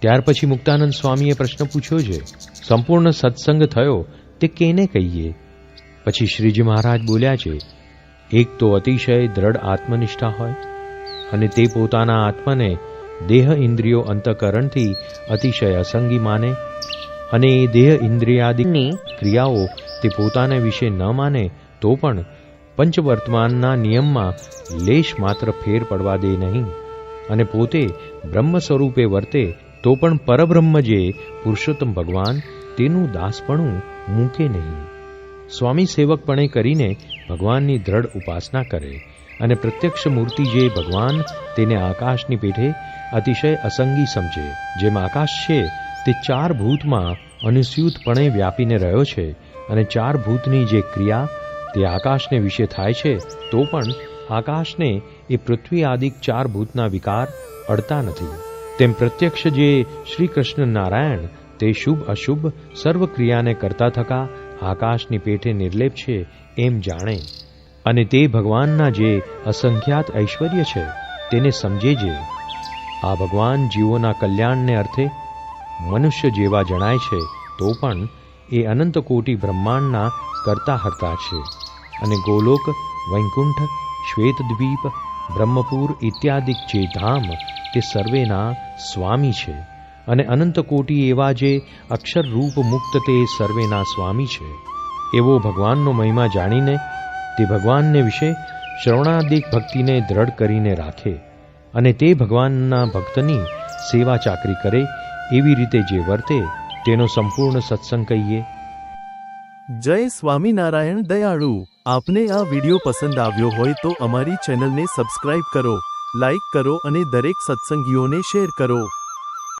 ત્યાર પછી મુક્તાનંદ સ્વામીએ પ્રશ્ન પૂછ્યો છે સંપૂર્ણ સત્સંગ થયો તે કેને કહીએ? પછી શ્રીજી મહારાજ બોલ્યા છે એક તો અતિશય દ્રઢ આત્મનિષ્ઠા હોય અને તે પોતાના આત્માને દેહ ઇન્દ્રિયો અંતકરણથી અતિશય અસંગી માને અને એ દેહ ઇન્દ્રિયાદિની ક્રિયાઓ તે પોતાને વિશે ન માને તો પણ પંચવર્તમાનના નિયમમાં લેશ માત્ર ફેર પડવા દે નહીં અને પોતે બ્રહ્મ સ્વરૂપે વર્તે તો પણ પરબ્રહ્મ જે પુરુષોત્તમ ભગવાન, તેનું દાસપણું મૂકે નહીં. સ્વામી સેવકપણે કરીને ભગવાનની દ્રઢ ઉપાસના કરે અને પ્રત્યક્ષ મૂર્તિ જે ભગવાન તેને આકાશની પેઠે અતિશય અસંગી સમજે. જેમ આકાશ છે, તે ચાર ભૂતમાં અનુસ્યુતપણે વ્યાપીને રહ્યો છે અને ચાર ભૂતની જે ક્રિયા તે આકાશને વિશે થાય છે, તો પણ આકાશને એ પૃથ્વી આદિક ચાર ભૂતના વિકાર અડતા નથી. તેમ પ્રત્યક્ષ જે શ્રી કૃષ્ણ નારાયણ તે શુભ અશુભ સર્વ ક્રિયાને કરતા થકા આકાશની પેઠે નિર્લેપ છે એમ જાણે. અને તે ભગવાનના જે અસંખ્યાત ઐશ્વર્ય છે તેને સમજે જે. આ ભગવાન જીવોના કલ્યાણને અર્થે મનુષ્ય જેવા જણાય છે તો પણ એ અનંત કોટી બ્રહ્માંડના કરતા હરતા છે. અને ગોલોક, વૈકુંઠ, શ્વેતદ્વીપ, બ્રહ્મપુર ઇત્યાદિક જે ધામ તે સર્વેના સ્વામી છે અને અનંત કોટી એવા જે અક્ષર રૂપ મુક્ત તે સર્વેના સ્વામી છે. એવો ભગવાનનો મહિમા જાણીને તે ભગવાનને વિશે શ્રવણાદિક ભક્તિને દ્રઢ કરીને રાખે અને તે ભગવાનના ભક્તની સેવા ચાકરી કરે એવી રીતે જે વર્તે તેનો સંપૂર્ણ સત્સંગ કહીએ. જય સ્વામિનારાયણ દયાળુ. આપને આ વિડિયો પસંદ આવ્યો હોય તો અમારી ચેનલને સબસ્ક્રાઇબ કરો. લાઇક કરો અને દરેક સત્સંગીઓને શેર કરો.